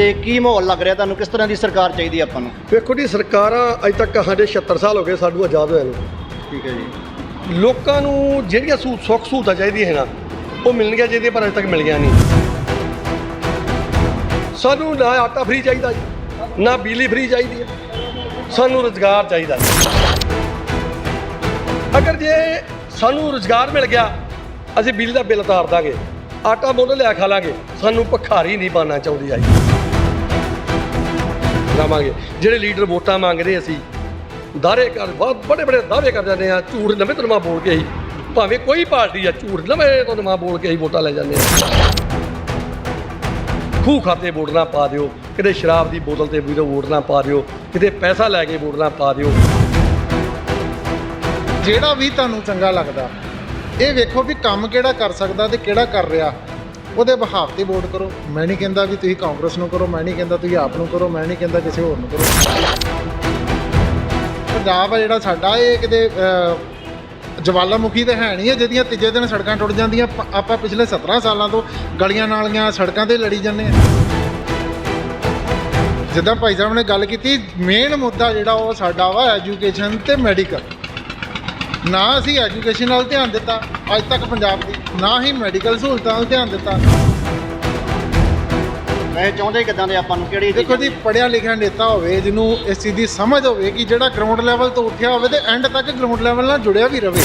ਤੇ ਕੀ ਮਾਹੌਲ ਲੱਗ ਰਿਹਾ ਤੁਹਾਨੂੰ? ਕਿਸ ਤਰ੍ਹਾਂ ਦੀ ਸਰਕਾਰ ਚਾਹੀਦੀ ਆਪਾਂ ਨੂੰ? ਵੇਖੋ ਜੀ ਸਰਕਾਰਾਂ ਅੱਜ ਤੱਕ ਸਾਡੇ 76 ਸਾਲ ਹੋ ਗਏ ਸਾਨੂੰ ਆਜ਼ਾਦ ਹੋਇਆ ਨੂੰ। ਠੀਕ ਹੈ ਜੀ। ਲੋਕਾਂ ਨੂੰ ਜਿਹੜੀਆਂ ਸਹੂ ਸੁੱਖ ਸਹੂਲਤਾਂ ਚਾਹੀਦੀਆਂ ਹੈ ਨਾ ਉਹ ਮਿਲਣਗੀਆਂ ਚਾਹੀਦੀਆਂ ਪਰ ਅਜੇ ਤੱਕ ਮਿਲੀਆਂ ਨਹੀਂ। ਸਾਨੂੰ ਨਾ ਆਟਾ ਫ੍ਰੀ ਚਾਹੀਦਾ ਜੀ ਨਾ ਬਿਜਲੀ ਫ੍ਰੀ ਚਾਹੀਦੀ ਹੈ। ਸਾਨੂੰ ਰੋਜ਼ਗਾਰ ਚਾਹੀਦਾ। ਅਗਰ ਜੇ ਸਾਨੂੰ ਰੋਜ਼ਗਾਰ ਮਿਲ ਗਿਆ ਅਸੀਂ ਬਿਜਲੀ ਦਾ ਬਿੱਲ ਤਾਰ ਦਾਂਗੇ ਆਟਾ ਮੁੱਲ ਲਿਆ ਖਾ ਲਾਂਗੇ ਸਾਨੂੰ ਭਖਾਰੀ ਨਹੀਂ ਬਣਨਾ ਚਾਹੁੰਦੀ ਆਈ। ਲਾਵਾਂਗੇ ਜਿਹੜੇ ਲੀਡਰ ਵੋਟਾਂ ਮੰਗਦੇ ਅਸੀਂ ਦਾਅਵੇ ਕਰ, ਬਹੁਤ ਬੜੇ ਬੜੇ ਦਾਅਵੇ ਕਰ ਜਾਂਦੇ ਆ, ਝੂਠ ਨਵੇਂ ਤਨਮਾ ਬੋਲ ਕੇ ਹੀ ਭਾਵੇਂ ਕੋਈ ਪਾਰਟੀ ਆ, ਝੂਠ ਨਵੇਂ ਤਨਮਾ ਬੋਲ ਕੇ ਹੀ ਵੋਟਾਂ ਲੈ ਜਾਂਦੇ ਆ। ਖੂਹ ਖਾਤੇ ਵੋਟ ਨਾ ਪਾ ਦਿਓ, ਕਿਤੇ ਸ਼ਰਾਬ ਦੀ ਬੋਤਲ ਤੇ ਵੀ ਵੋਟ ਨਾ ਪਾ ਦਿਓ, ਕਿਤੇ ਪੈਸਾ ਲੈ ਕੇ ਵੋਟ ਨਾ ਪਾ ਦਿਓ। ਜਿਹੜਾ ਵੀ ਤੁਹਾਨੂੰ ਚੰਗਾ ਲੱਗਦਾ, ਇਹ ਵੇਖੋ ਵੀ ਕੰਮ ਕਿਹੜਾ ਕਰ ਸਕਦਾ ਤੇ ਕਿਹੜਾ ਕਰ ਰਿਹਾ। ਉਹਦੇ ਬਹਾਵ ਤੇ ਵੋਟ ਕਰੋ। ਮੈਂ ਨਹੀਂ ਕਹਿੰਦਾ ਵੀ ਤੁਸੀਂ ਕਾਂਗਰਸ ਨੂੰ ਕਰੋ, ਮੈਂ ਨਹੀਂ ਕਹਿੰਦਾ ਤੁਸੀਂ ਆਪ ਨੂੰ ਕਰੋ, ਮੈਂ ਨਹੀਂ ਕਹਿੰਦਾ ਕਿਸੇ ਹੋਰ ਨੂੰ ਕਰੋ। ਪੰਜਾਬ ਆ ਜਿਹੜਾ ਸਾਡਾ, ਇਹ ਕਿਤੇ ਜਵਾਲਾਮੁਖੀ ਤੇ ਹੈ ਨਹੀਂ ਹੈ, ਜਿਹਦੀਆਂ ਤੀਜੇ ਦਿਨ ਸੜਕਾਂ ਟੁੱਟ ਜਾਂਦੀਆਂ ਆਪਾਂ ਪਿਛਲੇ 17 ਸਾਲਾਂ ਤੋਂ ਗਲੀਆਂ ਨਾਲੀਆਂ ਸੜਕਾਂ ਤੇ ਲੜੀ ਜਾਂਦੇ ਆ ਜਿੱਦਾਂ ਭਾਈ ਸਾਹਿਬ ਨੇ ਗੱਲ ਕੀਤੀ ਮੇਨ ਮੁੱਦਾ ਜਿਹੜਾ ਉਹ ਸਾਡਾ ਵਾ ਐਜੂਕੇਸ਼ਨ ਤੇ ਮੈਡੀਕਲ ਨਾ ਅਸੀਂ ਐਜੂਕੇਸ਼ਨ ਵੱਲ ਧਿਆਨ ਦਿੱਤਾ ਅੱਜ ਤੱਕ ਪੰਜਾਬ ਦੀ ਨਾ ਹੀ ਮੈਡੀਕਲ ਸਹੂਲਤਾਂ ਵੱਲ ਧਿਆਨ ਦਿੱਤਾ। ਮੈਂ ਚਾਹੁੰਦੇ ਕਿਦਾਂ ਦੇ ਆਪਾਂ ਨੂੰ ਕਿਹੜੀ ਦੇਖੋ ਜੀ ਪੜਿਆ ਲਿਖਿਆ ਨੇਤਾ ਹੋਵੇ ਜਿਹਨੂੰ ਇਸ ਚੀਜ਼ ਦੀ ਸਮਝ ਹੋਵੇ ਕਿ ਜਿਹੜਾ ਗਰਾਊਂਡ ਲੈਵਲ ਤੋਂ ਉੱਠਿਆ ਹੋਵੇ ਤੇ ਐਂਡ ਤੱਕ ਗਰਾਊਂਡ ਲੈਵਲ ਨਾਲ ਜੁੜਿਆ ਵੀ ਰਵੇ।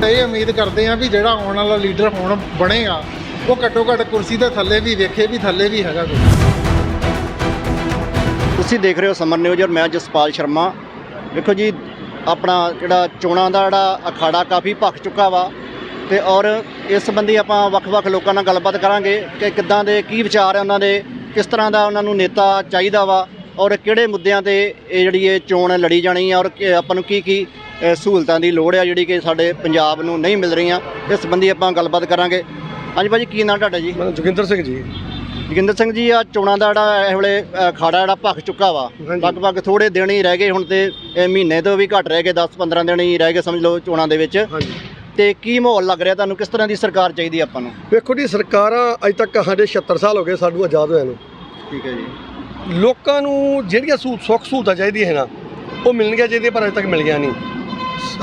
ਤੇ ਇਹ ਉਮੀਦ ਕਰਦੇ ਆ ਵੀ ਜਿਹੜਾ ਆਉਣ ਵਾਲਾ ਲੀਡਰ ਹੁਣ ਬਣੇਗਾ ਉਹ ਘੱਟੋ ਘੱਟ ਕੁਰਸੀ ਦੇ ਥੱਲੇ ਵੀ ਵੇਖੇ ਵੀ ਥੱਲੇ ਵੀ ਹੈਗਾ ਕੋਈ। ਤੁਸੀਂ ਦੇਖ ਰਹੇ ਹੋ ਸਮਰ ਨਿਊਜ਼ ਔਰ ਮੈਂ ਜਸਪਾਲ ਸ਼ਰਮਾ। ਵੇਖੋ ਜੀ ਆਪਣਾ ਜਿਹੜਾ ਚੋਣਾਂ ਦਾ ਜਿਹੜਾ ਅਖਾੜਾ ਕਾਫੀ ਭਖ ਚੁੱਕਾ ਵਾ ਤੇ ਔਰ ਇਸ ਸੰਬੰਧੀ ਆਪਾਂ ਵੱਖ-ਵੱਖ ਲੋਕਾਂ ਨਾਲ ਗੱਲਬਾਤ ਕਰਾਂਗੇ ਕਿ ਕਿੱਦਾਂ ਦੇ, ਕੀ ਵਿਚਾਰ ਹੈ ਉਹਨਾਂ ਦੇ, ਕਿਸ ਤਰ੍ਹਾਂ ਦਾ ਉਹਨਾਂ ਨੂੰ ਨੇਤਾ ਚਾਹੀਦਾ ਵਾ ਔਰ ਕਿਹੜੇ ਮੁੱਦਿਆਂ ਤੇ ਇਹ ਜਿਹੜੀ ਇਹ ਚੋਣ ਲੜੀ ਜਾਣੀ ਆ ਔਰ ਆਪਾਂ ਨੂੰ ਕੀ ਕੀ ਸਹੂਲਤਾਂ ਦੀ ਲੋੜ ਆ ਜਿਹੜੀ ਕਿ ਸਾਡੇ ਪੰਜਾਬ ਨੂੰ ਨਹੀਂ ਮਿਲ ਰਹੀਆਂ, ਇਸ ਸੰਬੰਧੀ ਆਪਾਂ ਗੱਲਬਾਤ ਕਰਾਂਗੇ। ਹਾਂਜੀ ਭਾਜੀ, ਕੀ ਨਾਮ ਤੁਹਾਡਾ ਜੀ? ਮੈਂ ਜੋਗਿੰਦਰ ਸਿੰਘ ਜੀ। ਜੋਗਿੰਦਰ ਸਿੰਘ ਜੀ ਆ ਚੋਣਾਂ ਦਾ ਜਿਹੜਾ ਇਹ ਵੇਲੇ ਅ, ਅਖਾੜਾ ਜਿਹੜਾ ਭਖ ਚੁੱਕਾ ਵਾ ਹਾਂਜੀ। ਲਗਭਗ ਥੋੜੇ ਦਿਨ ਹੀ ਰਹਿ ਗਏ ਹੁਣ ਤੇ ਇਹ ਮਹੀਨੇ ਤੋਂ ਵੀ ਘੱਟ ਰਹਿ ਗਏ 10-15 ਦਿਨ ਹੀ ਰਹਿ ਗਏ ਸਮਝ ਲਓ ਚੋਣਾਂ ਦੇ ਵਿੱਚ। ਹਾਂਜੀ। ਤੇ ਕੀ ਮਾਹੌਲ ਲੱਗ ਰਿਹਾ ਤੁਹਾਨੂੰ ਕਿਸ ਤਰ੍ਹਾਂ ਦੀ ਸਰਕਾਰ ਚਾਹੀਦੀ ਆਪਾਂ ਨੂੰ? ਵੇਖੋ ਜੀ ਸਰਕਾਰਾਂ ਅੱਜ ਤੱਕ ਸਾਡੇ 76 ਸਾਲ ਹੋ ਗਏ ਸਾਨੂੰ ਆਜ਼ਾਦ ਹੋਇਆ ਨੂੰ। ਠੀਕ ਹੈ ਜੀ। ਲੋਕਾਂ ਨੂੰ ਜਿਹੜੀਆਂ ਸਹੂ ਸੁੱਖ ਸਹੂਲਤਾਂ ਚਾਹੀਦੀਆਂ ਹੈ ਨਾ ਉਹ ਮਿਲਣਗੀਆਂ ਚਾਹੀਦੀਆਂ ਪਰ ਅਜੇ ਤੱਕ ਮਿਲੀਆਂ ਨਹੀਂ।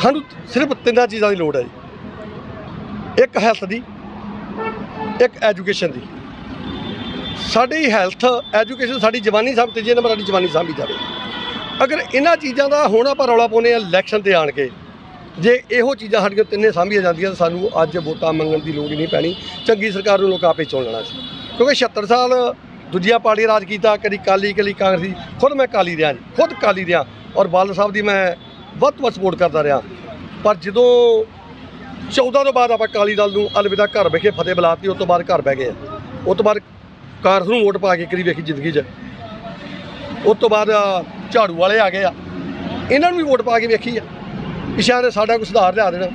ਸਾਨੂੰ ਸਿਰਫ ਤਿੰਨਾਂ ਚੀਜ਼ਾਂ ਦੀ ਲੋੜ ਹੈ ਜੀ। ਇੱਕ ਹੈਲਥ ਦੀ ਇੱਕ ਐਜੂਕੇਸ਼ਨ ਦੀ। ਸਾਡੀ ਹੈਲਥ ਐਜੂਕੇਸ਼ਨ ਸਾਡੀ ਜਵਾਨੀ ਸਭ ਤੀਜੇ ਨੰਬਰ ਸਾਡੀ ਜਵਾਨੀ ਸਾਂਭੀ ਜਾਵੇ। ਅਗਰ ਇਹਨਾਂ ਚੀਜ਼ਾਂ ਦਾ ਹੁਣ ਆਪਾਂ ਰੌਲਾ ਪਾਉਂਦੇ ਆ ਇਲੈਕਸ਼ਨ ਤੇ ਆਣ ਕੇ, ਜੇ ਇਹੋ ਚੀਜ਼ਾਂ ਸਾਡੀਆਂ ਤਿੰਨੇ ਸਾਂਭੀਆਂ ਜਾਂਦੀਆਂ, ਤਾਂ ਸਾਨੂੰ ਅੱਜ ਵੋਟਾਂ ਮੰਗਣ ਦੀ ਲੋੜ ਹੀ ਨਹੀਂ ਪੈਣੀ। ਚੰਗੀ ਸਰਕਾਰ ਨੂੰ ਲੋਕ ਆਪੇ ਚੁਣ ਲੈਣਾ ਸੀ। ਕਿਉਂਕਿ 76 ਸਾਲ ਦੂਜੀਆਂ ਪਾਰਟੀਆਂ ਰਾਜ ਕੀਤਾ, ਕਦੀ ਕਾਲੀ ਕਦੀ ਕਾਂਗਰਸੀ, ਖੁਦ ਮੈਂ ਕਾਲੀ ਰਿਹਾ ਜੀ, ਖੁਦ ਕਾਲੀ ਰਿਹਾ। ਔਰ ਬਾਦਲ ਸਾਹਿਬ ਦੀ ਮੈਂ ਵੱਧ ਤੋਂ ਵੱਧ ਸਪੋਰਟ ਕਰਦਾ ਰਿਹਾ। ਪਰ ਜਦੋਂ 14 ਤੋਂ ਬਾਅਦ ਆਪਾਂ ਕਾਲੀ ਦਲ ਨੂੰ ਅਲਵਿਦਾ ਘਰ ਬੈਠੇ ਫਤਿਹ ਬੁਲਾਤੀ, ਉਸ ਤੋਂ ਬਾਅਦ ਘਰ ਬਹਿ ਗਏ। ਆ। ਉਸ ਤੋਂ ਬਾਅਦ ਕਾਂਗਰਸ ਨੂੰ ਵੋਟ ਪਾ ਕੇ ਕਰੀ ਵੇਖੀ ਜ਼ਿੰਦਗੀ 'ਚ। ਉਸ ਤੋਂ ਬਾਅਦ ਝਾੜੂ ਵਾਲੇ ਆ ਗਏ ਆ। ਇਹਨਾਂ ਨੂੰ ਵੀ ਵੋਟ ਪਾ ਕੇ ਵੇਖੀ ਆ। ਪਿਛਾ ਨੇ ਸਾਡਾ ਕੋਈ ਸੁਧਾਰ ਲਿਆ ਦੇਣਾ।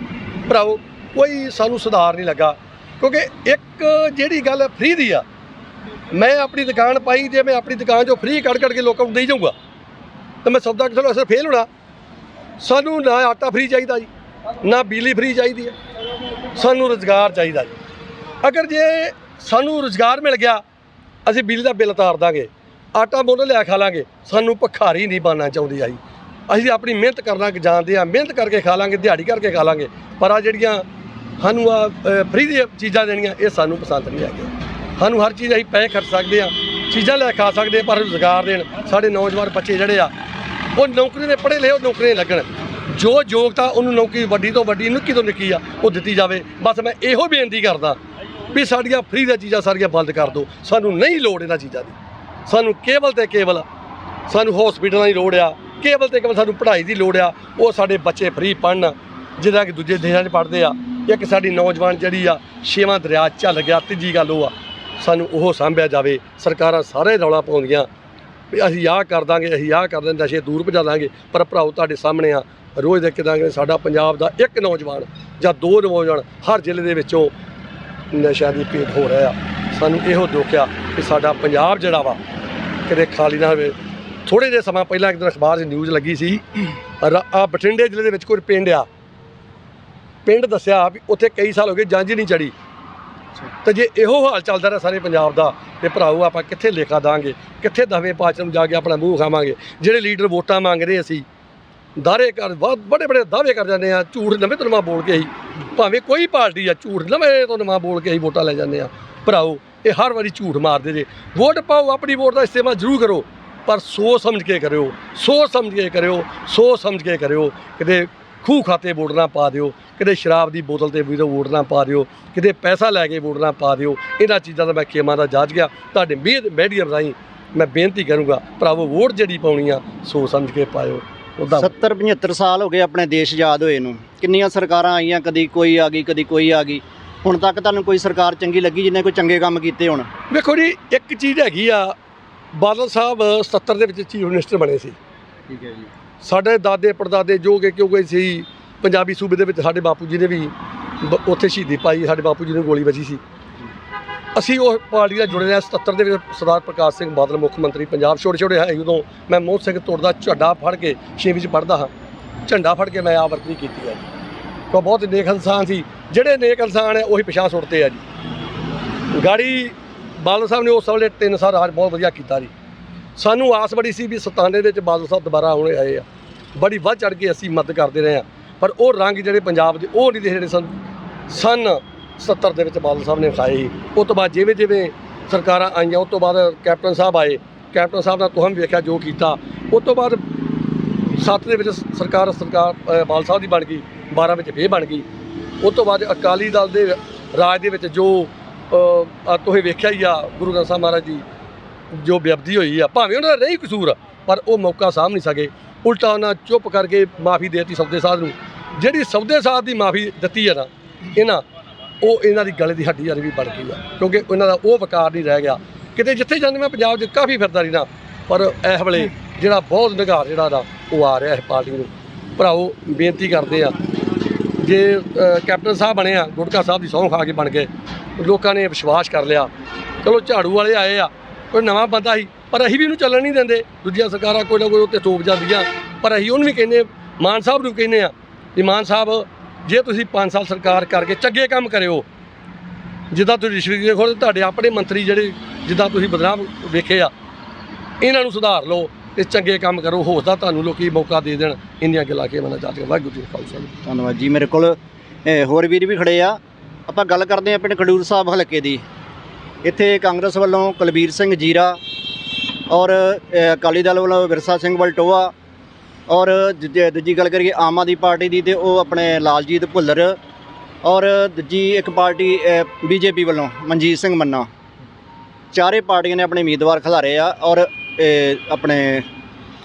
ਭਰਾਓ ਕੋਈ ਸਾਨੂੰ ਸੁਧਾਰ ਨਹੀਂ ਲੱਗਾ। ਕਿਉਂਕਿ ਇੱਕ ਜਿਹੜੀ ਗੱਲ ਫ੍ਰੀ ਦੀ ਆ, ਮੈਂ ਆਪਣੀ ਦੁਕਾਨ ਪਾਈ ਜੇ ਮੈਂ ਆਪਣੀ ਦੁਕਾਨ 'ਚੋਂ ਫ੍ਰੀ ਕੱਢ ਕੱਢ ਕੇ ਲੋਕਾਂ ਨੂੰ ਦੇਈ ਜਾਊਂਗਾ। ਤਾਂ ਮੈਂ ਸੌਦਾ ਕਿਥੋਂ ਅਸਰ ਫੇਲ ਹੋਣਾ। ਸਾਨੂੰ ਨਾ ਆਟਾ ਫ੍ਰੀ ਚਾਹੀਦਾ ਜੀ, ਨਾ ਬਿਜਲੀ ਫ੍ਰੀ ਚਾਹੀਦੀ ਹੈ ਸਾਨੂੰ ਰੋਜ਼ਗਾਰ ਚਾਹੀਦਾ ਜੀ। ਅਗਰ ਜੇ ਸਾਨੂੰ ਰੋਜ਼ਗਾਰ ਮਿਲ ਗਿਆ ਅਸੀਂ ਬਿਜਲੀ ਦਾ ਬਿੱਲ ਤਾਰ ਦਾਂਗੇ। ਆਟਾ ਮੁੱਲ ਲਿਆ ਖਾ ਲਾਂਗੇ। ਸਾਨੂੰ ਭਖਾਰੀ ਨਹੀਂ ਬਣਨਾ ਚਾਹੁੰਦੀ ਆਈ। ਅਸੀਂ ਆਪਣੀ ਮਿਹਨਤ ਕਰਨਾ ਜਾਣਦੇ ਆ ਮਿਹਨਤ ਕਰਕੇ ਖਾ ਲਾਂਗੇ, ਦਿਹਾੜੀ ਕਰਕੇ ਖਾ ਲਾਂਗੇ। ਪਰ ਆ ਜਿਹੜੀਆਂ ਸਾਨੂੰ ਆ ਫ੍ਰੀ ਦੀਆਂ ਚੀਜ਼ਾਂ ਦੇਣੀਆਂ, ਇਹ ਸਾਨੂੰ ਪਸੰਦ ਨਹੀਂ ਹੈਗੀਆਂ। ਸਾਨੂੰ ਹਰ ਚੀਜ਼ ਅਸੀਂ ਪੈਸੇ ਖਰਚ ਸਕਦੇ ਆ ਚੀਜ਼ਾਂ ਲੈ ਖਾ ਸਕਦੇ ਪਰ ਰੁਜ਼ਗਾਰ ਦੇਣ। ਸਾਡੇ ਨੌਜਵਾਨ ਬੱਚੇ ਜਿਹੜੇ ਆ, ਉਹ ਨੌਕਰੀ ਦੇ ਪੜ੍ਹੇ ਲਿਓ ਨੌਕਰੀ ਨਹੀਂ ਲੱਗਣ। ਜੋ ਯੋਗਤਾ ਉਹਨੂੰ ਨੌਕਰੀ ਵੱਡੀ ਤੋਂ ਵੱਡੀ, ਨਿੱਕੀ ਤੋਂ ਨਿੱਕੀ ਆ, ਉਹ ਦਿੱਤੀ ਜਾਵੇ। ਬਸ ਮੈਂ ਇਹੋ ਬੇਨਤੀ ਕਰਦਾ ਵੀ ਸਾਡੀਆਂ ਫ੍ਰੀ ਦੀਆਂ ਚੀਜ਼ਾਂ ਸਾਰੀਆਂ ਬੰਦ ਕਰ ਦਿਓ। ਸਾਨੂੰ ਨਹੀਂ ਲੋੜ ਇਹਨਾਂ ਚੀਜ਼ਾਂ ਦੀ। ਸਾਨੂੰ ਕੇਵਲ ਤੇ ਕੇਵਲ ਸਾਨੂੰ ਹਸਪੀਟਲਾਂ ਦੀ ਲੋੜ ਆ। ਕੇਵਲ ਤੇ ਕੇਵਲ ਸਾਨੂੰ ਪੜ੍ਹਾਈ ਦੀ ਲੋੜ ਆ। ਉਹ ਸਾਡੇ ਬੱਚੇ ਫ੍ਰੀ ਪੜ੍ਹਨ। ਜਿਹਦਾ ਕਿ ਦੂਜੇ ਦੇਸ਼ਾਂ 'ਚ ਪੜ੍ਹਦੇ ਆ। ਇੱਕ ਸਾਡੀ ਨੌਜਵਾਨ ਜਿਹੜੀ ਆ, ਛੇਵਾਂ ਦਰਿਆ ਚੱਲ ਗਿਆ, ਤੀਜੀ ਗੱਲ ਉਹ ਆ। ਸਾਨੂੰ ਉਹ ਸਾਂਭਿਆ ਜਾਵੇ। ਸਰਕਾਰਾਂ ਸਾਰੇ ਰੌਲਾ ਪਾਉਂਦੀਆਂ। ਵੀ ਅਸੀਂ ਆਹ ਕਰ ਦਾਂਗੇ, ਅਸੀਂ ਆਹ ਕਰ ਦਾਂਗੇ ਨਸ਼ੇ ਦੂਰ ਭਜਾ ਦਾਂਗੇ। ਪਰ ਭਰਾਓ, ਤੁਹਾਡੇ ਸਾਹਮਣੇ ਆ। ਰੋਜ਼ ਦੇ ਕਿਦਾਂ ਸਾਡਾ ਪੰਜਾਬ ਦਾ ਇੱਕ ਨੌਜਵਾਨ ਜਾਂ ਦੋ ਨੌਜਵਾਨ ਹਰ ਜ਼ਿਲ੍ਹੇ ਦੇ ਵਿੱਚੋਂ ਨਸ਼ਿਆਂ ਦੀ ਭੇਟ ਹੋ ਰਿਹਾ ਆ। ਸਾਨੂੰ ਇਹੋ ਦੁੱਖ ਆ ਕਿ ਸਾਡਾ ਪੰਜਾਬ ਜਿਹੜਾ ਵਾ ਕਿਤੇ ਖਾਲੀ ਨਾ ਹੋਵੇ। ਥੋੜੇ ਜਿਹੇ ਸਮਾਂ ਪਹਿਲਾਂ ਇੱਕ ਦਿਨ ਅਖਬਾਰ 'ਚ ਨਿਊਜ਼ ਲੱਗੀ ਸੀ। ਆ ਬਠਿੰਡੇ ਜ਼ਿਲ੍ਹੇ ਦੇ ਵਿੱਚ ਕੋਈ ਪਿੰਡ ਆ। ਪਿੰਡ ਦੱਸਿਆ ਵੀ ਉੱਥੇ ਕਈ ਸਾਲ ਹੋ ਗਏ ਜੰਝ ਨਹੀਂ ਚੜੀ ਤੇ ਜੇ ਇਹੋ ਹਾਲ ਚੱਲਦਾ ਰਿਹਾ ਸਾਰੇ ਪੰਜਾਬ ਦਾ ਤੇ ਭਰਾਓ ਆਪਾਂ ਕਿੱਥੇ ਲੇਖਾ ਦਾਂਗੇ, ਕਿੱਥੇ ਦਵੇਂ ਨੂੰ ਜਾ ਕੇ ਆਪਣਾ ਮੂੰਹ ਖਾਵਾਂਗੇ ਜਿਹੜੇ ਲੀਡਰ ਵੋਟਾਂ ਮੰਗ ਰਹੇ ਅਸੀਂ ਦਾਅਵੇ ਕਰ ਬੜੇ ਬੜੇ ਦਾਅਵੇ ਕਰ ਜਾਂਦੇ ਆ, ਝੂਠ ਨਵੇਂ ਤੋਂ ਨਵਾਂ ਬੋਲ ਕੇ ਹੀ ਭਾਵੇਂ ਕੋਈ ਪਾਰਟੀ ਆ, ਝੂਠ ਨਵੇਂ ਤੋਂ ਨਵਾਂ ਬੋਲ ਕੇ ਹੀ ਵੋਟਾਂ ਲੈ ਜਾਂਦੇ ਆ। ਭਰਾਓ, ਇਹ ਹਰ ਵਾਰੀ ਝੂਠ ਮਾਰਦੇ ਜੇ। ਵੋਟ ਪਾਓ, ਆਪਣੀ ਵੋਟ ਦਾ ਇਸਤੇਮਾਲ ਜ਼ਰੂਰ ਕਰੋ, ਪਰ ਸੋਚ ਸਮਝ ਕੇ ਕਰਿਓ, ਸੋਚ ਸਮਝ ਕੇ ਕਰਿਓ, ਸੋਚ ਸਮਝ ਕੇ ਕਰਿਓ, ਕਿਤੇ ਖੂਹ ਖਾਤੇ ਵੋਟ ਨਾ ਪਾ ਦਿਓ, ਕਿਤੇ ਸ਼ਰਾਬ ਦੀ ਬੋਤਲ ਤੇ ਵੀ ਵੋਟ ਨਾ ਪਾ ਦਿਓ, ਕਿਤੇ ਪੈਸਾ ਲੈ ਕੇ ਵੋਟ ਨਾ ਪਾ ਦਿਓ, ਇਹਨਾਂ ਚੀਜ਼ਾਂ ਦਾ ਮੈਂ ਖੇਮਾ ਦਾ ਜਾਜ ਗਿਆ। ਤੁਹਾਡੇ ਮੀਡ ਮੀਡੀਅਮ ਰਾਹੀਂ ਮੈਂ ਬੇਨਤੀ ਕਰੂੰਗਾ, ਭਰਾਵੋ, ਵੋਟ ਜਿਹੜੀ ਪਾਉਣੀ ਆ, ਸੋਚ ਸਮਝ ਕੇ ਪਾਇਓ। ਉਹਦਾ 70 75 ਸਾਲ ਹੋ ਗਏ ਆਪਣੇ ਦੇਸ਼ ਆਜ਼ਾਦ ਹੋਏ ਨੂੰ। ਕਿੰਨੀਆਂ ਸਰਕਾਰਾਂ ਆਈਆਂ ਕਦੀ ਕੋਈ ਆ ਗਈ ਕਦੀ ਕੋਈ ਆ ਗਈ। ਹੁਣ ਤੱਕ ਤੁਹਾਨੂੰ ਕੋਈ ਸਰਕਾਰ ਚੰਗੀ ਲੱਗੀ ਜਿਹਨੇ ਕੋਈ ਚੰਗੇ ਕੰਮ ਕੀਤੇ ਹੁਣ? ਵੇਖੋ ਜੀ ਇੱਕ ਚੀਜ਼ ਹੈਗੀ ਆ ਬਾਦਲ ਸਾਹਿਬ 70 ਦੇ ਵਿੱਚ ਚੀਫ ਮਿਨਿਸਟਰ ਬਣੇ ਸੀ। ਠੀਕ ਹੈ ਜੀ। ਸਾਡੇ ਦਾਦੇ ਪੜਦਾਦੇ ਜੋ ਕਿ ਕਿਉਂਕਿ ਸੀ ਪੰਜਾਬੀ ਸੂਬੇ ਦੇ ਵਿੱਚ ਸਾਡੇ ਬਾਪੂ ਜੀ ਨੇ ਵੀ ਉੱਥੇ ਸ਼ਹੀਦੀ ਪਾਈ ਸਾਡੇ ਬਾਪੂ ਜੀ ਨੂੰ ਗੋਲੀ ਵੱਜੀ ਸੀ। ਅਸੀਂ ਉਹ ਪਾਰਟੀ ਨਾਲ ਜੁੜੇ ਰਹੇ ਹਾਂ 77 ਦੇ ਵਿੱਚ ਸਰਦਾਰ ਪ੍ਰਕਾਸ਼ ਸਿੰਘ ਬਾਦਲ, ਮੁੱਖ ਮੰਤਰੀ ਪੰਜਾਬ ਛੋਟੇ ਛੋਟੇ ਹੈ। ਉਦੋਂ ਮੈਂ ਮੋਹਨ ਸਿੰਘ ਤੋੜਦਾ ਝੰਡਾ ਫੜ ਕੇ ਛੇਵੀਂ ਚ ਪੜਦਾ ਹਾਂ। ਝੰਡਾ ਫੜ ਕੇ ਮੈਂ ਆ ਵਰਤਨੀ ਕੀਤੀ ਹੈ ਜੀ। ਬਹੁਤ ਨੇਕ ਇਨਸਾਨ ਸੀ। ਜਿਹੜੇ ਨੇਕ ਇਨਸਾਨ ਹੈ, ਉਹੀ ਪਿਛਾਂ ਸੁੱਟਦੇ ਆ ਜੀ। ਗਾੜੀ ਬਾਦਲ ਸਾਹਿਬ ਨੇ ਉਸ ਵੇਲੇ ਤਿੰਨ ਸਾਲ ਰਾਜ ਬਹੁਤ ਵਧੀਆ ਕੀਤਾ ਜੀ। ਸਾਨੂੰ ਆਸ ਬੜੀ ਸੀ ਵੀ 97 ਦੇ ਵਿੱਚ ਬਾਦਲ ਸਾਹਿਬ ਦੁਬਾਰਾ ਆਉਣੇ ਆਏ ਆ। ਬੜੀ ਵੱਧ ਚੜ ਕੇ ਅਸੀਂ ਮਦਦ ਕਰਦੇ ਰਹੇ ਆ ਪਰ ਉਹ ਰੰਗ ਜਿਹੜੇ ਪੰਜਾਬ ਦੇ, ਉਹ ਨਹੀਂ ਦੇ ਜਿਹੜੇ ਸਨ। ਸਨ 70 ਦੇ ਵਿੱਚ ਬਾਦਲ ਸਾਹਿਬ ਨੇ ਖਾਏ ਸੀ। ਉਸ ਤੋਂ ਬਾਅਦ ਜਿਵੇਂ ਜਿਵੇਂ ਸਰਕਾਰਾਂ ਆਈਆਂ ਉਸ ਤੋਂ ਬਾਅਦ ਕੈਪਟਨ ਸਾਹਿਬ ਆਏ। ਕੈਪਟਨ ਸਾਹਿਬ ਦਾ ਤੁਹਮ ਵੇਖਿਆ ਜੋ ਕੀਤਾ। ਉਸ ਤੋਂ ਬਾਅਦ ਸੱਤ ਦੇ ਵਿੱਚ ਸਰਕਾਰ ਸਰਕਾਰ ਅ, ਬਾਦਲ ਸਾਹਿਬ ਦੀ ਬਣ ਗਈ। 12 ਵਿੱਚ ਫੇਰ ਬਣ ਗਈ। ਉਸ ਤੋਂ ਬਾਅਦ ਅਕਾਲੀ ਦਲ ਦੇ ਰਾਜ ਦੇ ਵਿੱਚ ਜੋ ਤੁਸੀਂ ਵੇਖਿਆ ਹੀ ਆ ਗੁਰੂ ਗ੍ਰੰਥ ਸਾਹਿਬ ਮਹਾਰਾਜ ਜੀ ਜੋ ਬੇਅਬਦੀ ਹੋਈ ਆ ਭਾਵੇਂ ਉਹਨਾਂ ਦਾ ਨਹੀਂ ਕਸੂਰ ਆ, ਪਰ ਉਹ ਮੌਕਾ ਸਾਂਭ ਨਹੀਂ ਸਕੇ। ਉਲਟਾ ਉਹਨਾਂ ਚੁੱਪ ਕਰਕੇ ਮਾਫੀ ਦੇਤੀ ਸੌਦੇ ਸਾਧ ਨੂੰ। ਜਿਹੜੀ ਸੌਦੇ ਸਾਧ ਦੀ ਮਾਫੀ ਦਿੱਤੀ ਆ ਨਾ ਇਹਨਾਂ ਉਹ ਇਹਨਾਂ ਦੀ ਗਲੇ ਦੀ ਹੱਡੀ ਯਾਰ ਵੀ ਬਣ ਗਈ ਆ, ਕਿਉਂਕਿ ਇਹਨਾਂ ਦਾ ਉਹ ਵਕਾਰ ਨਹੀਂ ਰਹਿ ਗਿਆ। ਕਿਤੇ ਜਿੱਥੇ ਜਾਂਦੇ ਮੈਂ ਪੰਜਾਬ 'ਚ ਕਾਫੀ ਫਿਰਦਾ ਰਹੀ ਨਾ, ਪਰ ਇਸ ਵੇਲੇ ਜਿਹੜਾ ਬਹੁਤ ਨਿਗਾਰ ਜਿਹੜਾ ਨਾ ਉਹ ਆ ਰਿਹਾ ਇਸ ਪਾਰਟੀ ਨੂੰ। ਭਰਾਓ, ਬੇਨਤੀ ਕਰਦੇ ਆ, ਜੇ ਕੈਪਟਨ ਸਾਹਿਬ ਬਣੇ ਆ, ਗੁਟਕਾ ਸਾਹਿਬ ਦੀ ਸਹੁੰ ਖਾ ਕੇ ਬਣ ਗਏ, ਲੋਕਾਂ ਨੇ ਵਿਸ਼ਵਾਸ ਕਰ ਲਿਆ। ਚਲੋ ਝਾੜੂ ਵਾਲੇ ਆਏ ਆ, ਕੋਈ ਨਵਾਂ ਬੰਦਾ ਸੀ, ਪਰ ਅਸੀਂ ਵੀ ਉਹਨੂੰ ਚੱਲਣ ਨਹੀਂ ਦਿੰਦੇ। ਦੂਜੀਆਂ ਸਰਕਾਰਾਂ ਕੋਈ ਨਾ ਕੋਈ ਉੱਤੇ ਤੋਪ ਜਾਂਦੀਆਂ, ਪਰ ਅਸੀਂ ਉਹਨੂੰ ਵੀ ਕਹਿੰਦੇ ਮਾਨ ਸਾਹਿਬ ਨੂੰ ਕਹਿੰਦੇ ਆ ਵੀ ਮਾਨ ਸਾਹਿਬ ਜੇ ਤੁਸੀਂ 5 ਸਾਲ ਸਰਕਾਰ ਕਰਕੇ ਚੰਗੇ ਕੰਮ ਕਰਿਓ, ਜਿੱਦਾਂ ਤੁਸੀਂ ਰਿਸ਼ਵਤ ਦੇਖੋ ਤੁਹਾਡੇ ਆਪਣੇ ਮੰਤਰੀ ਜਿਹੜੇ ਜਿੱਦਾਂ ਤੁਸੀਂ ਬਦਨਾਮ ਵੇਖੇ ਆ, ਇਹਨਾਂ ਨੂੰ ਸੁਧਾਰ ਲਓ ਤੇ ਚੰਗੇ ਕੰਮ ਕਰੋ ਹੋ ਸਕਦਾ ਤੁਹਾਨੂੰ ਲੋਕੀ ਮੌਕਾ ਦੇ ਦੇਣ, ਇੰਨੀਆਂ ਅੱਗੇ ਲਾ ਕੇ ਮਨਾ ਚਾਹਤੇ ਵਾਹਿਗੁਰੂ ਜੀ ਕਾ ਖਾਲਸਾ ਧੰਨਵਾਦ ਜੀ। ਮੇਰੇ ਕੋਲ ਹੋਰ ਵੀਰ ਵੀ ਖੜੇ ਆ। ਆਪਾਂ ਗੱਲ ਕਰਦੇ ਹਾਂ ਪਿੰਡ ਖਡੂਰ ਸਾਹਿਬ ਹਲਕੇ ਦੀ। ਇੱਥੇ ਕਾਂਗਰਸ ਵੱਲੋਂ ਕੁਲਬੀਰ ਸਿੰਘ ਜੀਰਾ ਔਰ ਅਕਾਲੀ ਦਲ ਵੱਲੋਂ ਵਿਰਸਾ ਸਿੰਘ ਵਲਟੋਆ ਔਰ ਦੂਜੇ- ਦੂਜੀ ਗੱਲ ਕਰੀਏ ਆਮ ਆਦਮੀ ਪਾਰਟੀ ਦੀ ਤੇ ਉਹ ਆਪਣੇ ਲਾਲਜੀਤ ਭੁੱਲਰ ਔਰ ਦੂਜੀ ਇੱਕ ਪਾਰਟੀ ਬੀਜੇਪੀ ਵੱਲੋਂ ਮਨਜੀਤ ਸਿੰਘ ਮੰਨਾ। ਚਾਰੇ ਪਾਰਟੀਆਂ ਨੇ ਆਪਣੇ ਉਮੀਦਵਾਰ ਖਿਲਾਰੇ ਆ ਔਰ ਇਹ ਆਪਣੇ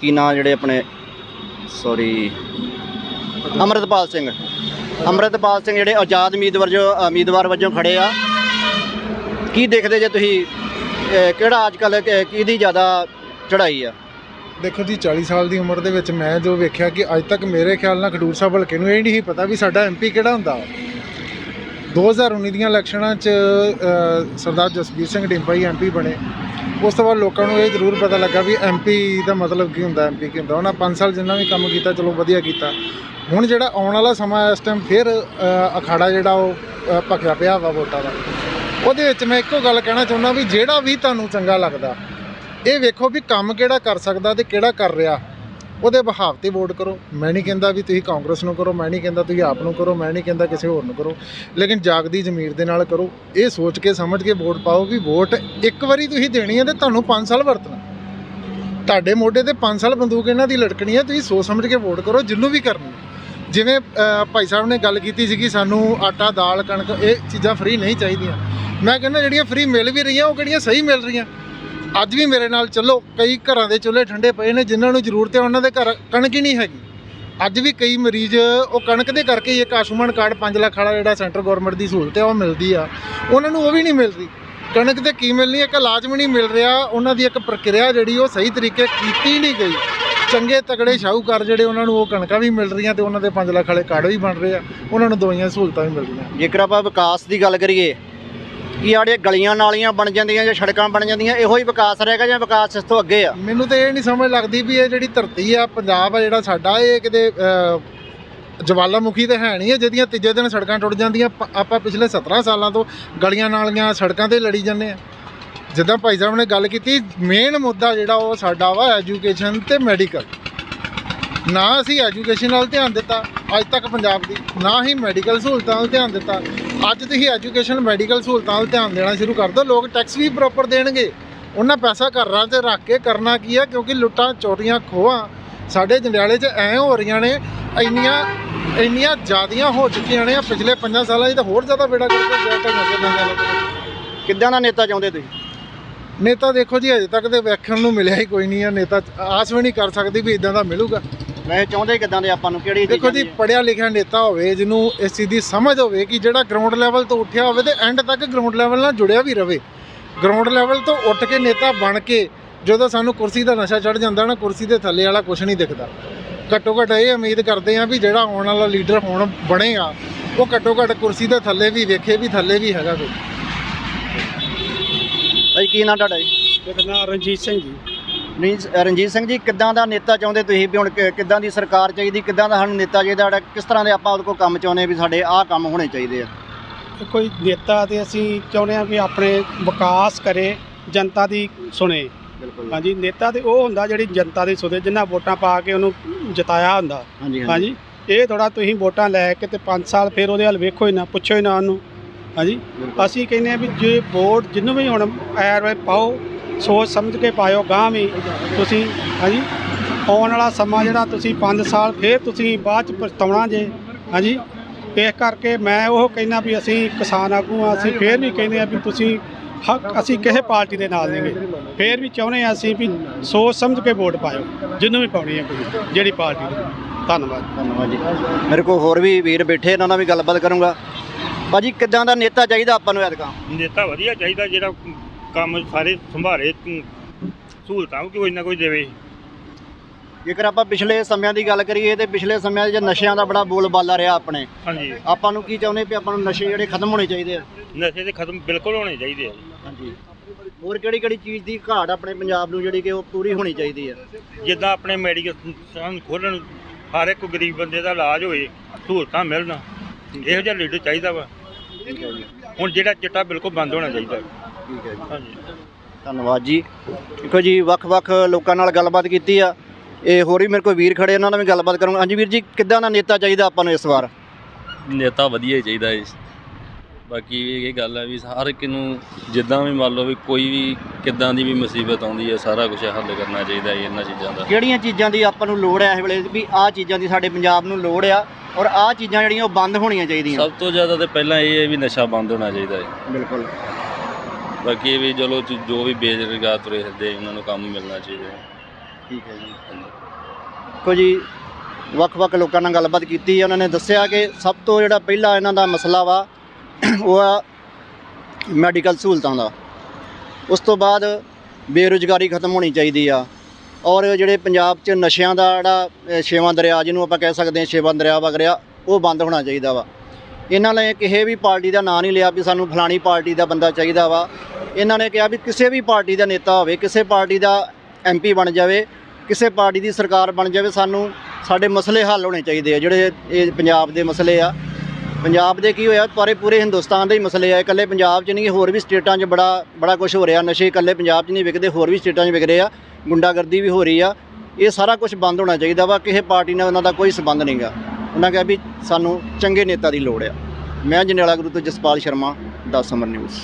ਕੀ ਨਾਂ ਜਿਹੜੇ ਆਪਣੇ ਸੌਰੀ ਅਮਰਤਪਾਲ ਸਿੰਘ। ਅਮਰਤਪਾਲ ਸਿੰਘ ਜਿਹੜੇ ਆਜ਼ਾਦ ਉਮੀਦਵਾਰ ਜੋ ਉਮੀਦਵਾਰ ਵਜੋਂ ਖੜੇ ਆ, ਕੀ ਦੇਖਦੇ ਜੇ ਤੁਸੀਂ, ਅਹ, ਕਿਹੜਾ ਅੱਜ ਕੱਲ ਕਿਹਦੀ ਜ਼ਿਆਦਾ ਚੜ੍ਹਾਈ ਆ? ਦੇਖੋ ਜੀ 40 ਸਾਲ ਦੀ ਉਮਰ ਦੇ ਵਿੱਚ ਮੈਂ ਜੋ ਵੇਖਿਆ ਕਿ ਅੱਜ ਤੱਕ ਮੇਰੇ ਖਿਆਲ ਨਾਲ ਖਡੂਰ ਸਾਹਿਬ ਹਲਕੇ ਨੂੰ ਇਹ ਨਹੀਂ ਸੀ ਪਤਾ ਵੀ ਸਾਡਾ ਐਮਪੀ ਕਿਹੜਾ ਹੁੰਦਾ। ਵਾ। 2019 ਦੀਆਂ ਇਲੈਕਸ਼ਨਾਂ 'ਚ ਸਰਦਾਰ ਜਸਬੀਰ ਸਿੰਘ ਡਿੰਪਾ ਹੀ ਐਮਪੀ ਬਣੇ। ਉਸ ਤੋਂ ਬਾਅਦ ਲੋਕਾਂ ਨੂੰ ਇਹ ਜ਼ਰੂਰ ਪਤਾ ਲੱਗਾ ਵੀ ਐਮਪੀ ਦਾ ਮਤਲਬ ਕੀ ਹੁੰਦਾ ਐਮਪੀ ਕੀ ਹੁੰਦਾ। ਉਹਨਾਂ 5 ਸਾਲ ਜਿੰਨਾ ਵੀ ਕੰਮ ਕੀਤਾ, ਚਲੋ ਵਧੀਆ ਕੀਤਾ। ਹੁਣ ਜਿਹੜਾ ਆਉਣ ਵਾਲਾ ਸਮਾਂ ਇਸ ਟਾਈਮ ਫਿਰ ਅਖਾੜਾ ਜਿਹੜਾ ਉਹ ਭਖਿਆ ਪਿਆ ਵਾ ਵੋਟਾਂ ਦਾ। ਉਹਦੇ ਵਿੱਚ ਮੈਂ ਇੱਕੋ ਗੱਲ ਕਹਿਣਾ ਚਾਹੁੰਦਾ ਵੀ ਜਿਹੜਾ ਵੀ ਤੁਹਾਨੂੰ ਚੰਗਾ ਲੱਗਦਾ ਇਹ ਵੇਖੋ ਵੀ ਕੰਮ ਕਿਹੜਾ ਕਰ ਸਕਦਾ ਤੇ ਕਿਹੜਾ ਕਰ ਰਿਹਾ। ਉਹਦੇ ਬਹਾਵ ਤੇ ਵੋਟ ਕਰੋ। ਮੈਂ ਨਹੀਂ ਕਹਿੰਦਾ ਵੀ ਤੁਸੀਂ ਕਾਂਗਰਸ ਨੂੰ ਕਰੋ, ਮੈਂ ਨਹੀਂ ਕਹਿੰਦਾ ਤੁਸੀਂ ਆਪ ਨੂੰ ਕਰੋ, ਮੈਂ ਨਹੀਂ ਕਹਿੰਦਾ ਕਿਸੇ ਹੋਰ ਨੂੰ ਕਰੋ। ਲੇਕਿਨ ਜਾਗਦੀ ਜ਼ਮੀਰ ਦੇ ਨਾਲ ਕਰੋ। ਇਹ ਸੋਚ ਕੇ, ਸਮਝ ਕੇ ਵੋਟ ਪਾਓ ਵੀ ਵੋਟ ਇੱਕ ਵਾਰੀ ਤੁਸੀਂ ਦੇਣੀ ਹੈ ਤੇ ਤੁਹਾਨੂੰ 5 ਸਾਲ ਵਰਤਣਾ। ਤੁਹਾਡੇ ਮੋਢੇ ਤੇ 5 ਸਾਲ ਬੰਦੂਕ ਇਹਨਾਂ ਦੀ ਲਟਕਣੀ ਹੈ, ਤੁਸੀਂ ਸੋਚ ਸਮਝ ਕੇ ਵੋਟ ਕਰੋ, ਜਿੰਨੂੰ ਵੀ ਕਰਨੀ ਜਿਵੇਂ ਭਾਈ ਸਾਹਿਬ ਨੇ ਗੱਲ ਕੀਤੀ ਸੀਗੀ, ਸਾਨੂੰ ਆਟਾ, ਦਾਲ, ਕਣਕ ਇਹ ਚੀਜ਼ਾਂ ਫ੍ਰੀ ਨਹੀਂ ਚਾਹੀਦੀਆਂ। ਮੈਂ ਕਹਿੰਦਾ ਜਿਹੜੀਆਂ ਫ੍ਰੀ ਮਿਲ ਵੀ ਰਹੀਆਂ, ਉਹ ਕਿਹੜੀਆਂ ਸਹੀ ਮਿਲ ਰਹੀਆਂ? ਅੱਜ ਵੀ ਮੇਰੇ ਨਾਲ ਚੱਲੋ, ਕਈ ਘਰਾਂ ਦੇ ਚੁੱਲ੍ਹੇ ਠੰਡੇ ਪਏ ਨੇ, ਜਿਨ੍ਹਾਂ ਨੂੰ ਜ਼ਰੂਰਤ ਹੈ ਉਹਨਾਂ ਦੇ ਘਰ ਕਣਕ ਹੀ ਨਹੀਂ ਹੈਗੀ। ਅੱਜ ਵੀ ਕਈ ਮਰੀਜ਼, ਉਹ ਕਣਕ ਦੇ ਕਰਕੇ ਇੱਕ ਆਯੁਸ਼ਮਾਨ ਕਾਰਡ 5 ਲੱਖ ਵਾਲਾ ਜਿਹੜਾ ਸੈਂਟਰ ਗਵਰਨਮੈਂਟ ਦੀ ਸਹੂਲਤ ਹੈ, ਉਹ ਮਿਲਦੀ ਆ। ਉਹਨਾਂ ਨੂੰ ਉਹ ਵੀ ਨਹੀਂ ਮਿਲਦੀ। ਕਣਕ ਤੇ ਕੀ ਮਿਲਣੀ ਇੱਕ ਲਾਜ਼ਮੀ ਨਹੀਂ ਮਿਲ ਰਿਹਾ। ਉਹਨਾਂ ਦੀ ਇੱਕ ਪ੍ਰਕਿਰਿਆ ਜਿਹੜੀ, ਉਹ ਸਹੀ ਤਰੀਕੇ ਕੀਤੀ ਨਹੀਂ ਗਈ। ਚੰਗੇ ਤਗੜੇ ਸ਼ਾਹੂਕਾਰ ਜਿਹੜੇ, ਉਹਨਾਂ ਨੂੰ ਉਹ ਕਣਕਾਂ ਵੀ ਮਿਲ ਰਹੀਆਂ ਤੇ ਉਹਨਾਂ ਦੇ 5 ਲੱਖ ਵਾਲੇ ਕਾਰਡ ਵੀ ਬਣ ਰਹੇ ਆ। ਉਹਨਾਂ ਨੂੰ ਦਵਾਈਆਂ ਸਹੂਲਤਾਂ ਵੀ ਮਿਲ ਰਹੀਆਂ। ਜੇਕਰ ਆਪਾਂ ਵਿਕਾਸ ਦੀ ਗੱਲ ਕਰੀਏ ਕੀ ਆੜੇ ਗਲੀਆਂ ਨਾਲੀਆਂ ਬਣ ਜਾਂਦੀਆਂ ਜਾਂ ਸੜਕਾਂ ਬਣ ਜਾਂਦੀਆਂ, ਇਹੋ ਹੀ ਵਿਕਾਸ ਰਹੇਗਾ ਜਾਂ ਵਿਕਾਸ ਇਸ ਤੋਂ ਅੱਗੇ ਆ? ਮੈਨੂੰ ਤਾਂ ਇਹ ਨਹੀਂ ਸਮਝ ਲੱਗਦੀ ਵੀ ਇਹ ਜਿਹੜੀ ਧਰਤੀ ਆ, ਪੰਜਾਬ ਆ, ਜਿਹੜਾ ਸਾਡਾ, ਇਹ ਕਿਤੇ ਜਵਾਲਾਮੁਖੀ ਤੇ ਹੈ ਨਹੀਂ ਹੈ ਜਿਹਦੀਆਂ ਤੀਜੇ ਦਿਨ ਸੜਕਾਂ ਟੁੱਟ ਜਾਂਦੀਆਂ ਆਪਾਂ ਪਿਛਲੇ 17 ਸਾਲਾਂ ਤੋਂ ਗਲੀਆਂ ਨਾਲੀਆਂ, ਸੜਕਾਂ ਤੇ ਲੜੀ ਜਾਂਦੇ ਆ। ਜਿੱਦਾਂ ਭਾਈ ਸਾਹਿਬ ਨੇ ਗੱਲ ਕੀਤੀ ਮੇਨ ਮੁੱਦਾ ਜਿਹੜਾ ਉਹ ਸਾਡਾ ਵਾ ਐਜੂਕੇਸ਼ਨ ਤੇ ਮੈਡੀਕਲ ਨਾ ਅਸੀਂ ਐਜੂਕੇਸ਼ਨ ਨਾਲ ਧਿਆਨ ਦਿੱਤਾ, ਅੱਜ ਤੱਕ ਪੰਜਾਬ ਦੀ, ਨਾ ਹੀ ਮੈਡੀਕਲ ਸਹੂਲਤਾਂ ਨਾਲ ਧਿਆਨ ਦਿੱਤਾ। ਅੱਜ ਤੁਸੀਂ ਐਜੂਕੇਸ਼ਨ ਮੈਡੀਕਲ ਸਹੂਲਤਾਂ ਵੱਲ ਧਿਆਨ ਦੇਣਾ ਸ਼ੁਰੂ ਕਰ ਦਿਓ। ਲੋਕ ਟੈਕਸ ਵੀ ਪ੍ਰੋਪਰ ਦੇਣਗੇ। ਉਹਨਾਂ ਪੈਸਾ ਘਰਾਂ 'ਚ ਰੱਖ ਕੇ ਕਰਨਾ ਕੀ ਹੈ ਕਿਉਂਕਿ ਲੁੱਟਾਂ ਚੋਰੀਆਂ ਖੋਹਾਂ ਸਾਡੇ ਜੰਡਿਆਲੇ 'ਚ ਐ ਹੋ ਰਹੀਆਂ ਨੇ ਇੰਨੀਆਂ ਇੰਨੀਆਂ ਜ਼ਿਆਦੀਆਂ ਹੋ ਚੁੱਕੀਆਂ ਨੇ ਪਿਛਲੇ 5 ਸਾਲਾਂ 'ਚ ਤਾਂ ਹੋਰ ਜ਼ਿਆਦਾ ਬੇੜਾ ਕਰਕੇ ਤਾਂ ਨਜ਼ਰ ਲੋਕਾਂ ਨੂੰ। ਕਿੱਦਾਂ ਦਾ ਨੇਤਾ ਚਾਹੁੰਦੇ ਤੁਸੀਂ? ਨੇਤਾ ਦੇਖੋ ਜੀ ਅਜੇ ਤੱਕ ਤੇ ਵੇਖਣ ਨੂੰ ਮਿਲਿਆ ਹੀ ਕੋਈ ਨਹੀਂ ਹੈ ਨੇਤਾ ਆਸ ਵੀ ਨਹੀਂ ਕਰ ਸਕਦੀ ਵੀ ਇਦਾਂ ਦਾ ਮਿਲੂਗਾ। ਵੈਸੇ ਚਾਹੁੰਦੇ ਕਿੱਦਾਂ ਦੇ ਆਪਾਂ ਨੂੰ ਕਿਹੜੀ ਦੇਖੋ ਜੀ? ਪੜਿਆ ਲਿਖਿਆ ਨੇਤਾ ਹੋਵੇ ਜਿਹਨੂੰ ਇਸ ਚੀਜ਼ ਦੀ ਸਮਝ ਹੋਵੇ ਕਿ ਜਿਹੜਾ ਗਰਾਊਂਡ ਲੈਵਲ ਤੋਂ ਉੱਠਿਆ ਹੋਵੇ ਤੇ ਐਂਡ ਤੱਕ ਗਰਾਊਂਡ ਲੈਵਲ ਨਾਲ ਜੁੜਿਆ ਵੀ ਰਵੇ। ਗਰਾਊਂਡ ਲੈਵਲ ਤੋਂ ਉੱਠ ਕੇ ਨੇਤਾ ਬਣ ਕੇ ਜਦੋਂ ਸਾਨੂੰ ਕੁਰਸੀ ਦਾ ਨਸ਼ਾ ਚੜ ਜਾਂਦਾ ਨਾ ਕੁਰਸੀ ਦੇ ਥੱਲੇ ਵਾਲਾ ਕੁਝ ਨਹੀਂ ਦਿਖਦਾ। ਘੱਟੋ ਘੱਟ ਇਹ ਉਮੀਦ ਕਰਦੇ ਆ ਵੀ ਜਿਹੜਾ ਆਉਣ ਵਾਲਾ ਲੀਡਰ ਹੁਣ ਬਣੇਗਾ ਉਹ ਘੱਟੋ ਘੱਟ ਕੁਰਸੀ ਦੇ ਥੱਲੇ ਵੀ ਵੇਖੇ ਵੀ ਥੱਲੇ ਵੀ ਹੈਗਾ ਕੋਈ। ਭਾਈ ਕੀ ਨਾਂ ਤੁਹਾਡਾ ਜੀ? ਮੇਰਾ ਨਾਮ ਰਣਜੀਤ ਸਿੰਘ ਜੀ। ਨਹੀਂ ਰਣਜੀਤ ਸਿੰਘ ਜੀ ਕਿੱਦਾਂ ਦਾ ਨੇਤਾ ਚਾਹੁੰਦੇ ਤੁਸੀਂ ਵੀ ਹੁਣ ਕਿ- ਕਿੱਦਾਂ ਦੀ ਸਰਕਾਰ ਚਾਹੀਦੀ ਕਿੱਦਾਂ ਦਾ ਸਾਨੂੰ ਨੇਤਾ ਚਾਹੀਦਾ ਜਿਹੜਾ ਕਿਸ ਤਰ੍ਹਾਂ ਦੇ ਆਪਾਂ ਉਹਦੇ ਕੋਲ ਕੰਮ ਚਾਹੁੰਦੇ ਵੀ ਸਾਡੇ ਆਹ ਕੰਮ ਹੋਣੇ ਚਾਹੀਦੇ ਆ? ਕੋਈ ਨੇਤਾ ਤੇ ਅਸੀਂ ਚਾਹੁੰਦੇ ਹਾਂ ਵੀ ਆਪਣੇ ਵਿਕਾਸ ਕਰੇ ਜਨਤਾ ਦੀ ਸੁਣੇ। ਬਿਲਕੁਲ ਹਾਂਜੀ ਨੇਤਾ ਤੇ ਉਹ ਹੁੰਦਾ ਜਿਹੜੀ ਜਨਤਾ ਦੀ ਸੁਣੇ ਜਿੰਨਾ ਵੋਟਾਂ ਪਾ ਕੇ ਉਹਨੂੰ ਜਿਤਾਇਆ ਹੁੰਦਾ। ਹਾਂਜੀ ਹਾਂਜੀ। ਇਹ ਥੋੜਾ ਤੁਸੀਂ ਵੋਟਾਂ ਲੈ ਕੇ ਤੇ 5 ਸਾਲ ਫਿਰ ਉਹਦੇ ਹੱਲ ਵੇਖੋ ਹੀ ਨਾ ਪੁੱਛੋ ਹੀ ਨਾ ਉਹਨੂੰ। ਹਾਂਜੀ ਬਿਲਕੁਲ। ਅਸੀਂ ਕਹਿੰਦੇ ਆ ਵੀ ਜੇ ਵੋਟ ਜਿਹਨੂੰ ਵੀ ਹੁਣ ਐਰ ਪਾਓ ਸੋਚ ਸਮਝ ਕੇ ਪਾਇਓ ਗਾਂ ਵੀ ਤੁਸੀਂ ਹਾਂਜੀ? ਆਉਣ ਵਾਲਾ ਸਮਾਂ ਜਿਹੜਾ ਤੁਸੀਂ 5 ਸਾਲ ਫਿਰ ਤੁਸੀਂ ਬਾਅਦ ਚ ਪਛਤਾਉਣਾ ਜੇ ਹਾਂਜੀ? ਇਸ ਕਰਕੇ ਮੈਂ ਉਹ ਕਹਿੰਦਾ ਵੀ ਅਸੀਂ ਕਿਸਾਨ ਆਗੂ ਆ ਅਸੀਂ ਫਿਰ ਵੀ ਕਹਿੰਦੇ ਆ ਵੀ ਤੁਸੀਂ ਹੱਕ ਅਸੀਂ ਕਿਸੇ ਪਾਰਟੀ ਦੇ ਨਾਲ ਨਹੀਂਗੇ ਫਿਰ ਵੀ ਚਾਹੁੰਦੇ ਆ ਅਸੀਂ ਵੀ ਸੋਚ ਸਮਝ ਕੇ ਵੋਟ ਪਾਇਓ ਜਿਹਨੂੰ ਵੀ ਪਾਉਣੀ ਹੈ ਕੋਈ ਜਿਹੜੀ ਪਾਰਟੀ ਦੀ। ਧੰਨਵਾਦ। ਧੰਨਵਾਦ ਜੀ। ਮੇਰੇ ਕੋਲ ਹੋਰ ਵੀ ਵੀਰ ਬੈਠੇ ਇਹਨਾਂ ਨਾਲ ਵੀ ਗੱਲਬਾਤ ਕਰੂੰਗਾ। ਭਾਜੀ ਕਿੱਦਾਂ ਦਾ ਨੇਤਾ ਚਾਹੀਦਾ ਆਪਾਂ ਨੂੰ ਐਤਕਾਂ? ਨੇਤਾ ਵਧੀਆ ਚਾਹੀਦਾ ਜਿਹੜਾ ਕੰਮ ਸਾਰੇ ਸੰਭਾਲੇ ਮ, ਸਹੂਲਤਾਂ ਵੀ ਕੋਈ ਨਾ ਕੋਈ ਦੇਵੇ। ਜੇਕਰ ਆਪਾਂ ਪਿਛਲੇ ਸਮਿਆਂ ਦੀ ਗੱਲ ਕਰੀਏ ਤੇ ਪਿਛਲੇ ਸਮਿਆਂ 'ਚ ਨਸ਼ਿਆਂ ਦਾ ਬੜਾ ਬੋਲਬਾਲਾ ਰਿਹਾ ਆਪਣੇ। ਹਾਂਜੀ। ਆਪਾਂ ਨੂੰ ਕੀ ਚਾਹੁੰਦੇ ਵੀ ਆਪਾਂ ਨੂੰ ਨਸ਼ੇ ਜਿਹੜੇ ਖਤਮ ਹੋਣੇ ਚਾਹੀਦੇ ਆ? ਨਸ਼ੇ ਤੇ ਖਤਮ ਬਿਲਕੁਲ ਹੋਣੇ ਚਾਹੀਦੇ ਆ। ਹਾਂਜੀ। ਹੋਰ ਕਿਹੜੀ ਕਿਹੜੀ ਚੀਜ਼ ਦੀ ਘਾਟ ਆਪਣੇ ਪੰਜਾਬ ਨੂੰ ਜਿਹੜੀ ਕਿ ਉਹ ਪੂਰੀ ਹੋਣੀ ਚਾਹੀਦੀ ਆ? ਜਿੱਦਾਂ ਆਪਣੇ ਮੈਡੀਕਲ ਸਾਨੂੰ ਖੋਲਣ ਹਰ ਇੱਕ ਗਰੀਬ ਬੰਦੇ ਦਾ ਇਲਾਜ ਹੋਏ ਸਹੂਲਤਾਂ ਮਿਲਣ ਇਹੋ ਜਿਹਾ ਲੀਡਰ ਚਾਹੀਦਾ ਵਾ। ਹੁਣ ਜਿਹੜਾ ਚਿੱਟਾ ਬਿਲਕੁਲ ਬੰਦ ਹੋਣਾ ਚਾਹੀਦਾ। ਠੀਕ ਹੈ ਜੀ। ਹਾਂਜੀ। ਧੰਨਵਾਦ ਜੀ। ਦੇਖੋ ਜੀ ਵੱਖ-ਵੱਖ ਲੋਕਾਂ ਨਾਲ ਗੱਲਬਾਤ ਕੀਤੀ ਆ। ਇਹ ਹੋਰ ਵੀ ਮੇਰੇ ਕੋਲ ਵੀਰ ਖੜੇ ਉਹਨਾਂ ਨਾਲ ਵੀ ਗੱਲਬਾਤ ਕਰੂੰਗਾ। ਹਾਂਜੀ ਵੀਰ ਜੀ ਕਿੱਦਾਂ ਦਾ ਨੇਤਾ ਚਾਹੀਦਾ ਆਪਾਂ ਨੂੰ ਇਸ ਵਾਰ? ਨੇਤਾ ਵਧੀਆ ਹੀ ਚਾਹੀਦਾ ਹੈ ਬਾਕੀ ਇਹ ਇਹ ਗੱਲ ਹੈ ਵੀ ਹਰ ਇੱਕ ਨੂੰ ਜਿੱਦਾਂ ਵੀ ਮੰਨ ਲਓ ਵੀ ਕੋਈ ਵੀ ਕਿੱਦਾਂ ਦੀ ਵੀ ਮੁਸੀਬਤ ਆਉਂਦੀ ਹੈ ਸਾਰਾ ਕੁਝ ਹੱਲ ਕਰਨਾ ਚਾਹੀਦਾ ਹੈ ਇਹਨਾਂ ਚੀਜ਼ਾਂ ਦਾ। ਕਿਹੜੀਆਂ ਚੀਜ਼ਾਂ ਦੀ ਆਪਾਂ ਨੂੰ ਲੋੜ ਹੈ ਇਸ ਵੇਲੇ? ਵੀ ਆਹ ਚੀਜ਼ਾਂ ਦੀ ਸਾਡੇ ਪੰਜਾਬ ਨੂੰ ਲੋੜ ਆ ਔਰ ਆਹ ਚੀਜ਼ਾਂ ਜਿਹੜੀਆਂ ਉਹ ਬੰਦ ਹੋਣੀਆਂ ਚਾਹੀਦੀਆਂ। ਸਭ ਤੋਂ ਜ਼ਿਆਦਾ ਤੇ ਪਹਿਲਾਂ ਇਹ ਹੈ ਵੀ ਨਸ਼ਾ ਬੰਦ ਹੋਣਾ ਚਾਹੀਦਾ ਹੈ ਬਿਲਕੁਲ। ਬਾਕੀ ਇਹ ਵੀ ਚਲੋ ਜੋ- ਜੋ ਵੀ ਬੇਰੁਜ਼ਗਾਰ ਤੁਰੇ ਫਿਰਦੇ ਉਹਨਾਂ ਨੂੰ ਕੰਮ ਮਿਲਣਾ ਚਾਹੀਦਾ। ਹੈ ਠੀਕ ਹੈ ਜੀ। ਦੇਖੋ ਜੀ ਵੱਖ-ਵੱਖ ਲੋਕਾਂ ਨਾਲ ਗੱਲਬਾਤ ਕੀਤੀ ਉਹਨਾਂ ਨੇ ਦੱਸਿਆ ਕਿ ਸਭ ਤੋਂ ਜਿਹੜਾ ਪਹਿਲਾ ਇਹਨਾਂ ਦਾ ਮਸਲਾ ਵਾ ਉਹ ਆ ਮੈਡੀਕਲ ਸਹੂਲਤਾਂ ਦਾ। ਉਸ ਤੋਂ ਬਾਅਦ ਬੇਰੁਜ਼ਗਾਰੀ ਖਤਮ ਹੋਣੀ ਚਾਹੀਦੀ ਆ। ਔਰ ਜਿਹੜੇ ਪੰਜਾਬ 'ਚ ਨਸ਼ਿਆਂ ਦਾ ਜਿਹੜਾ ਅ, ਛੇਵਾਂ ਦਰਿਆ ਜਿਹਨੂੰ ਆਪਾਂ ਕਹਿ ਸਕਦੇ ਹਾਂ ਛੇਵਾਂ ਦਰਿਆ ਵਗ ਰਿਹਾ ਉਹ ਬੰਦ ਹੋਣਾ ਚਾਹੀਦਾ ਵਾ। ਇਹਨਾਂ ਨੇ ਕਿਸੇ ਵੀ ਪਾਰਟੀ ਦਾ ਨਾਂ ਨਹੀਂ ਲਿਆ ਵੀ ਸਾਨੂੰ ਫਲਾਣੀ ਪਾਰਟੀ ਦਾ ਬੰਦਾ ਚਾਹੀਦਾ ਵਾ। ਇਹਨਾਂ ਨੇ ਕਿਹਾ ਵੀ ਕਿਸੇ ਵੀ ਪਾਰਟੀ ਦਾ ਨੇਤਾ ਹੋਵੇ, ਕਿਸੇ ਪਾਰਟੀ ਦਾ ਐਮਪੀ ਬਣ ਜਾਵੇ, ਕਿਸੇ ਪਾਰਟੀ ਦੀ ਸਰਕਾਰ ਬਣ ਜਾਵੇ, ਸਾਨੂੰ ਸਾਡੇ ਮਸਲੇ ਹੱਲ ਹੋਣੇ ਚਾਹੀਦੇ ਆ, ਜਿਹੜੇ ਇਹ ਪੰਜਾਬ ਦੇ ਮਸਲੇ ਆ। ਪੰਜਾਬ ਦੇ ਕੀ ਹੋਇਆ ਸਾਰੇ ਪੂਰੇ ਹਿੰਦੁਸਤਾਨ ਦੇ ਹੀ ਮਸਲੇ ਆ, ਇਕੱਲੇ ਪੰਜਾਬ 'ਚ ਨਹੀਂ, ਹੋਰ ਵੀ ਸਟੇਟਾਂ 'ਚ ਬੜਾ ਬੜਾ ਕੁਝ ਹੋ ਰਿਹਾ, ਨਸ਼ੇ ਇਕੱਲੇ ਪੰਜਾਬ 'ਚ ਨਹੀਂ ਵਿਕਦੇ, ਹੋਰ ਵੀ ਸਟੇਟਾਂ 'ਚ ਵਿਕ ਰਹੇ ਆ, ਗੁੰਡਾਗਰਦੀ ਵੀ ਹੋ ਰਹੀ ਆ। ਇਹ ਸਾਰਾ ਕੁਝ ਬੰਦ ਹੋਣਾ ਚਾਹੀਦਾ ਵਾ, ਕਿਸੇ ਪਾਰਟੀ ਨਾਲ ਉਹਨਾਂ ਦਾ ਕੋਈ ਸਬੰਧ ਨਹੀਂਗਾ ਉਹਨਾਂ ਕਿਹਾ ਵੀ ਸਾਨੂੰ ਚੰਗੇ ਨੇਤਾ ਦੀ ਲੋੜ ਆ। ਮੈਂ ਜੰਡਿਆਲਾ ਗੁਰੂ ਤੋਂ ਜਸਪਾਲ ਸ਼ਰਮਾ 10 ਅਮਰ ਨਿਊਜ਼।